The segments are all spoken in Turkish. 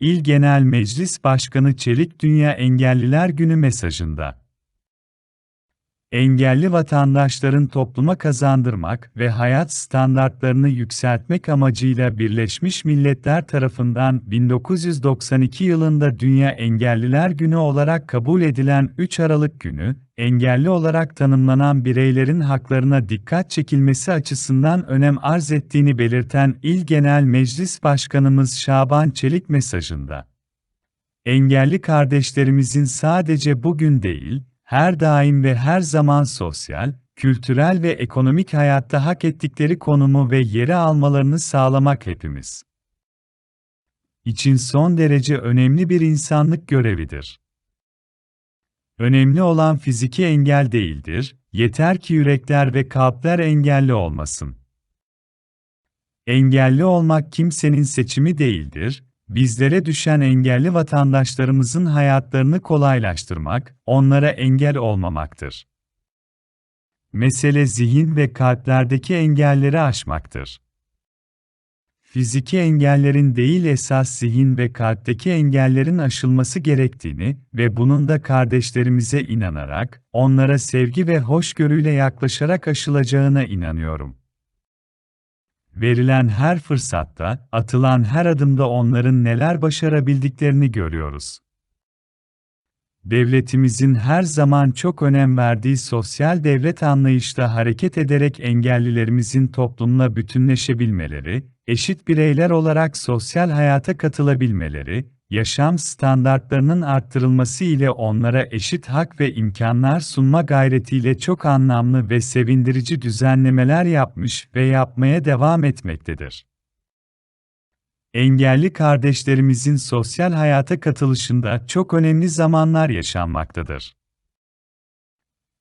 İl Genel Meclis Başkanı Çelik Dünya Engelliler Günü mesajında. Engelli vatandaşların topluma kazandırmak ve hayat standartlarını yükseltmek amacıyla Birleşmiş Milletler tarafından 1992 yılında Dünya Engelliler Günü olarak kabul edilen 3 Aralık günü, engelli olarak tanımlanan bireylerin haklarına dikkat çekilmesi açısından önem arz ettiğini belirten İl Genel Meclis Başkanımız Şaban Çelik mesajında. Engelli kardeşlerimizin sadece bugün değil, her daim ve her zaman sosyal, kültürel ve ekonomik hayatta hak ettikleri konumu ve yeri almalarını sağlamak hepimiz için son derece önemli bir insanlık görevidir. Önemli olan fiziki engel değildir, yeter ki yürekler ve kalpler engelli olmasın. Engelli olmak kimsenin seçimi değildir, Bizlere düşen engelli vatandaşlarımızın hayatlarını kolaylaştırmak, onlara engel olmamaktır. Mesele zihin ve kalplerdeki engelleri aşmaktır. Fiziki engellerin değil esas zihin ve kalpteki engellerin aşılması gerektiğini ve bunun da kardeşlerimize inanarak, onlara sevgi ve hoşgörüyle yaklaşarak aşılacağına inanıyorum. Verilen her fırsatta, atılan her adımda onların neler başarabildiklerini görüyoruz. Devletimizin her zaman çok önem verdiği sosyal devlet anlayışta hareket ederek engellilerimizin toplumla bütünleşebilmeleri, eşit bireyler olarak sosyal hayata katılabilmeleri, yaşam standartlarının arttırılması ile onlara eşit hak ve imkanlar sunma gayretiyle çok anlamlı ve sevindirici düzenlemeler yapmış ve yapmaya devam etmektedir. Engelli kardeşlerimizin sosyal hayata katılışında çok önemli zamanlar yaşanmaktadır.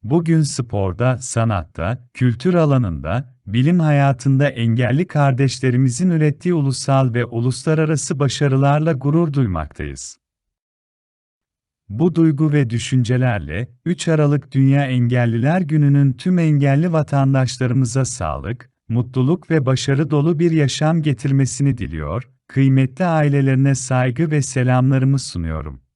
Bugün sporda, sanatta, kültür alanında, bilim hayatında engelli kardeşlerimizin ürettiği ulusal ve uluslararası başarılarla gurur duymaktayız. Bu duygu ve düşüncelerle 3 Aralık Dünya Engelliler Günü'nün tüm engelli vatandaşlarımıza sağlık, mutluluk ve başarı dolu bir yaşam getirmesini diliyor, kıymetli ailelerine saygı ve selamlarımı sunuyorum.